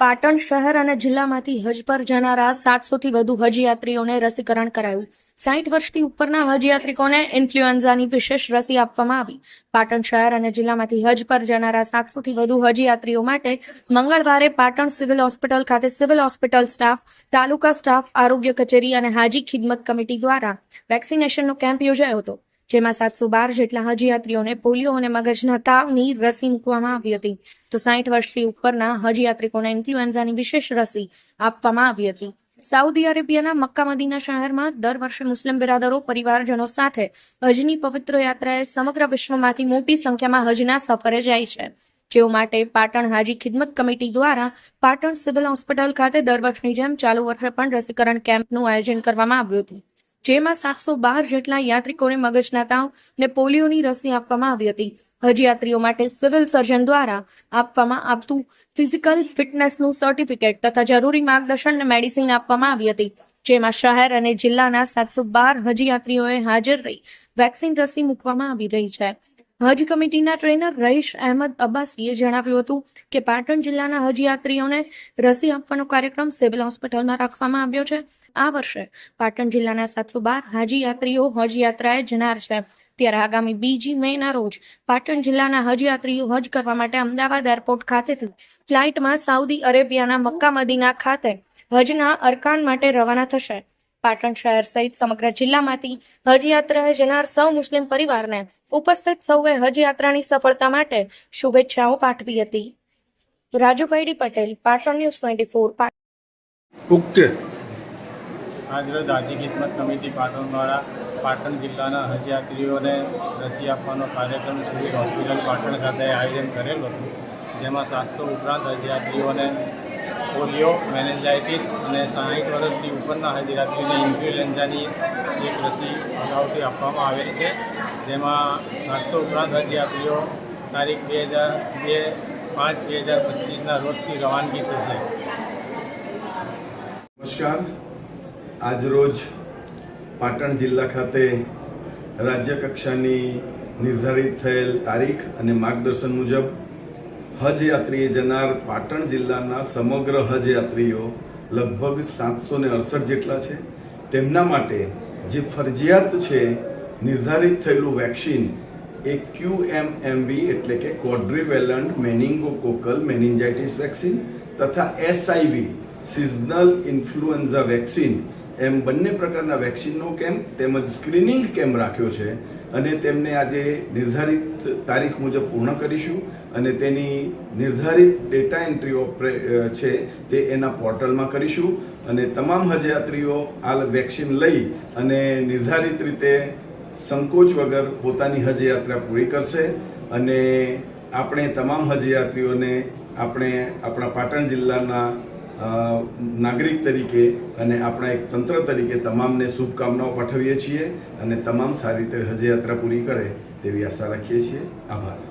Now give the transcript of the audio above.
પાટણ શહેર અને જિલ્લામાંથી હજ પર જનારા સાતસોથી વધુ હજ યાત્રીઓને રસીકરણ કરાયું. સાઠ વર્ષથી ઉપરના હજ યાત્રિકોને ઇન્ફ્લુએન્ઝાની વિશેષ રસી આપવામાં આવી. પાટણ શહેર અને જિલ્લામાંથી હજ પર જનારા સાતસોથી વધુ હજ યાત્રીઓ માટે મંગળવારે પાટણ સિવિલ હોસ્પિટલ ખાતે civil hospital staff, taluka staff, આરોગ્ય કચેરી અને હાજી ખિદમત કમિટી દ્વારા વેક્સિનેશનનો કેમ્પ યોજાયો હતો. જેમાં સાતસો બાર જેટલા હજ યાત્રીઓને પોલિયો અને મગજના તાવની રસી મૂકવામાં આવી હતી. તો સાઠ વર્ષથી ઉપરના હજ યાત્રિકોને ઇન્ફ્લુએન્ઝાની વિશેષ રસી આપવામાં આવી હતી. સાઉદી અરેબિયાના મક્કા મદીના શહેરમાં દર વર્ષે મુસ્લિમ બિરાદરો, પરિવારજનો સાથે હજની પવિત્ર યાત્રાએ સમગ્ર વિશ્વમાંથી મોટી સંખ્યામાં હજના સફરે જાય છે. જેઓ માટે પાટણ હાજી ખિદમત કમિટી દ્વારા પાટણ સિવિલ હોસ્પિટલ ખાતે દર વર્ષની જેમ ચાલુ વર્ષે પણ રસીકરણ કેમ્પનું આયોજન કરવામાં આવ્યું હતું. જેમાં સાતસો બાર જેટલા યાત્રિકોને મગજના તાવ ને પોલિયોની રસી આપવામાં આવી હતી. હજ યાત્રીઓ માટે સિવિલ સર્જન દ્વારા આપવામાં આવતું ફિઝિકલ ફિટનેસનું સર્ટિફિકેટ તથા જરૂરી માર્ગદર્શન ને મેડિસિન આપવામાં આવી હતી. જેમાં શહેર અને જિલ્લાના સાતસો બાર હજ યાત્રીઓએ હાજર રહી વેક્સિન રસી મૂકવામાં આવી રહી છે. હજ કમિટીના ટ્રેનર રહીશ અહેમદ અબ્બાસીએ જણાવ્યું હતું કે પાટણ જિલ્લાના હજ યાત્રીઓને રસી આપવાનો કાર્યક્રમ સિવિલ હોસ્પિટલમાં રાખવામાં આવ્યો છે. આ વર્ષે પાટણ જિલ્લાના સાતસો બાર હાજી યાત્રીઓ હજ યાત્રાએ જનાર છે. ત્યારે આગામી બીજી મેના રોજ પાટણ જિલ્લાના હજ યાત્રીઓ હજ કરવા માટે અમદાવાદ એરપોર્ટ ખાતેથી ફ્લાઇટમાં સાઉદી અરેબિયાના મક્કા મદીના ખાતે હજના અરકાન માટે રવાના થશે. પાટણ શહેર સહિત સમગ્ર જિલ્લામાંથી હજ યાત્રાએ જનાર સૌ મુસ્લિમ પરિવારને ઉપસ્થિત સૌએ હજ યાત્રાની સફળતા માટે શુભેચ્છાઓ પાઠવી હતી. Rajubhai D Patel Patan news twenty four okay આજરોજ હાજી ખિદમત કમિટી પાટણ દ્વારા પાટણ જિલ્લાના હજયાત્રીઓને રસી આપવાનો કાર્યક્રમ સિવિલ હોસ્પિટલ પાટણ ખાતે આયોજન કરેલું હતું જેમાં સાતસો ઉપરાંત હજયાત્રીઓને પોલિયો મેનેજાઇટીસ અને સાહીઠ વર્ષથી ઉપરના હજીરાત્રીને ઇન્ફ્લુએન્ઝાની એક રસી અગાઉથી આપવામાં આવેલ છે, જેમાં સાતસો ઉપરાંત હજીયાત્રીઓ તારીખ બે હજાર બે પાંચ બે હજાર પચીસના રોજથી રવાનગી થશે. નમસ્કાર. આજરોજ પાટણ જિલ્લા ખાતે રાજ્ય કક્ષાની નિર્ધારિત થયેલ તારીખ અને માર્ગદર્શન મુજબ હજ યાત્રીએ જનાર પાટણ જિલ્લાના સમગ્ર હજ યાત્રીઓ લગભગ સાતસો ને અડસઠ જેટલા છે. તેમના માટે જે ફરજિયાત છે, નિર્ધારિત થયેલું વેક્સિન, એ ક્યુ એમ એમવી એટલે કે કોડ્રીવેલન્ટ મેનિંગોકોકલ મેનિન્જાઇટિસ વેક્સિન તથા એસઆઈવી સિઝનલ ઇન્ફ્લુએન્ઝા વેક્સિન એમ બંને પ્રકારના વેક્સિનનો કેમ્પ તેમજ સ્ક્રીનિંગ કેમ્પ રાખ્યો છે અને તેમને આજે નિર્ધારિત તારીખ મુજબ પૂર્ણ કરીશું. અને તેની નિર્ધારિત ડેટા એન્ટ્રી ઓપરે છે, તે એના પોર્ટલમાં કરીશું. અને તમામ હજયાત્રીઓ આ વેક્સિન લઈ અને નિર્ધારિત રીતે સંકોચ વગર પોતાની હજયાત્રા પૂરી કરશે. અને આપણે તમામ હજયાત્રીઓને આપણે આપણા પાટણ જિલ્લાના નાગરિક તરીકે અને આપણા એક તંત્ર તરીકે તમામને શુભકામનાઓ પાઠવીએ છીએ. અને તમામ સારી રીતે હજયાત્રા પૂરી કરે તેવી આશા રાખીએ છીએ. આભાર.